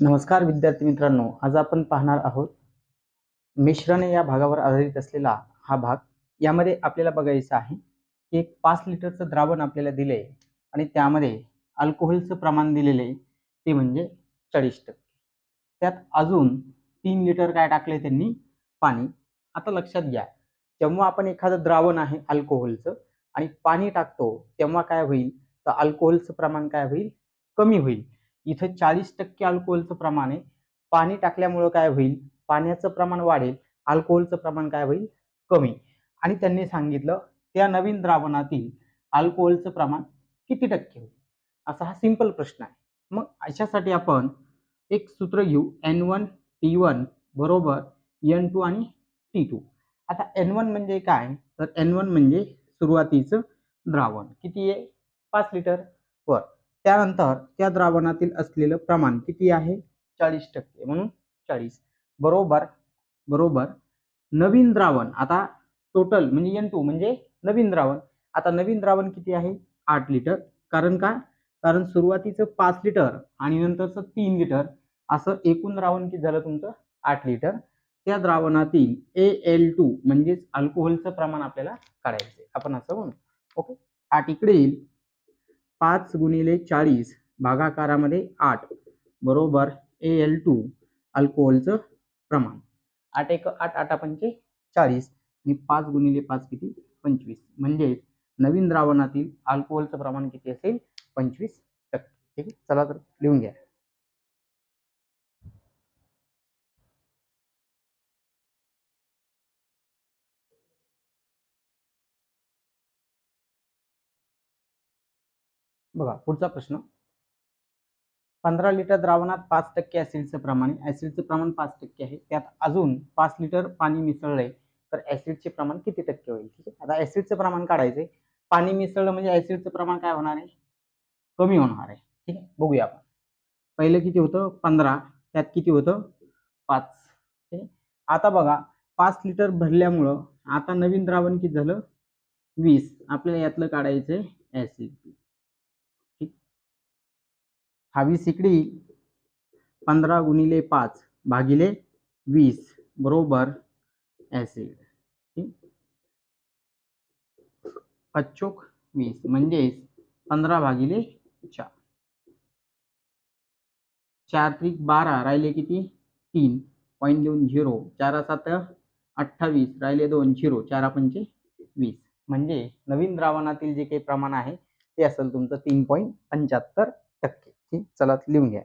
नमस्कार विद्यार्थी मित्रांनो आज आपण पाहणार आहोत मिश्रणे या भागावर आधारित असलेला हा भाग. यामध्ये आपल्याला बघायचं आहे की एक पाच लिटरचं द्रावण आपल्याला दिले आणि त्यामध्ये अल्कोहोलचं प्रमाण दिलेले आहे ते म्हणजे चाळीस टक्के. त्यात अजून तीन लिटर काय टाकले त्यांनी? पाणी. आता लक्षात घ्या जेव्हा आपण एखादं द्रावण आहे अल्कोहोलचं आणि पाणी टाकतो तेव्हा काय होईल? तर अल्कोहोलचं प्रमाण काय होईल? कमी होईल. इथं चाळीस टक्के अल्कोहोलचं प्रमाण आहे. पाणी टाकल्यामुळं काय होईल? पाण्याचं प्रमाण वाढेल. अल्कोहोलचं प्रमाण काय होईल? कमी. आणि त्यांनी सांगितलं त्या नवीन द्रावणातील अल्कोहोलचं प्रमाण किती टक्के होईल? असा हा सिंपल प्रश्न आहे. मग अशासाठी आपण एक सूत्र घेऊ. एन वन टी वन बरोबर एन टू आणि टी टू आता एन वन म्हणजे काय? तर एन वन म्हणजे सुरुवातीचं द्रावण. किती आहे? पाच लिटर वर. त्यानंतर त्या द्रावणातील असलेलं प्रमाण किती आहे? चाळीस टक्के. म्हणून चाळीस. बरोबर बरोबर. नवीन द्रावण. आता टोटल म्हणजे एन टू म्हणजे नवीन द्रावण. आता नवीन द्रावण किती आहे? आठ लिटर. कारण का? कारण सुरुवातीचं पाच लिटर आणि नंतरचं तीन लिटर असं एकूण द्रावण किती झालं तुमचं? आठ लिटर. त्या द्रावणातील ए एल टू म्हणजेच अल्कोहोलचं प्रमाण आपल्याला काढायचं आपण असं म्हणू. ओके आठ इकडे येईल. पाच गुणिले चाळीस भागाकारामध्ये आठ. बरोबर? ए एल टू अल्कोहोलचं प्रमाण. आठ एक आठ आठ पंचे चाळीस. आणि पाच गुणिले पाच किती? पंचवीस. म्हणजेच नवीन द्रावणातील अल्कोहोलचं प्रमाण किती असेल? पंचवीस टक्के. ठीक आहे? चला तर लिहून घ्या. बघा पुढचा प्रश्न. पंधरा लिटर द्रावणात पाच टक्के ऍसिडचं प्रमाण आहे. ऍसिडचं प्रमाण पाच टक्के आहे. त्यात अजून पाच लिटर पाणी मिसळलंय तर ऍसिडचे प्रमाण किती टक्के होईल? ठीक आहे? आता ऍसिडचं प्रमाण काढायचंय. पाणी मिसळलं म्हणजे ऍसिडचं प्रमाण काय होणार आहे? कमी होणार आहे. ठीक आहे? बघूया आपण. पहिलं किती होतं? पंधरा. त्यात किती होतं? पाच. ठीक आहे? आता बघा पाच लिटर भरल्यामुळं आता नवीन द्रावण किती झालं? वीस. आपल्याला यातलं काढायचं ऍसिड वीस इकडी पंधरा गुणिले पाच भागिले वीस बरोबर ऍसिड पच्चोक वीस म्हणजेच पंधरा भागिले चार. चार त्रिक बारा राहिले किती? तीन. पॉईंट देऊन झिरो. चारा सात अठ्ठावीस राहिले दोन झिरो. चारा पंचे वीस. म्हणजे नवीन द्रावणातील जे काही प्रमाण आहे ते असेल तुमचं तीन पॉईंट पंच्याहत्तर टक्के. ती चला लिहून घ्या.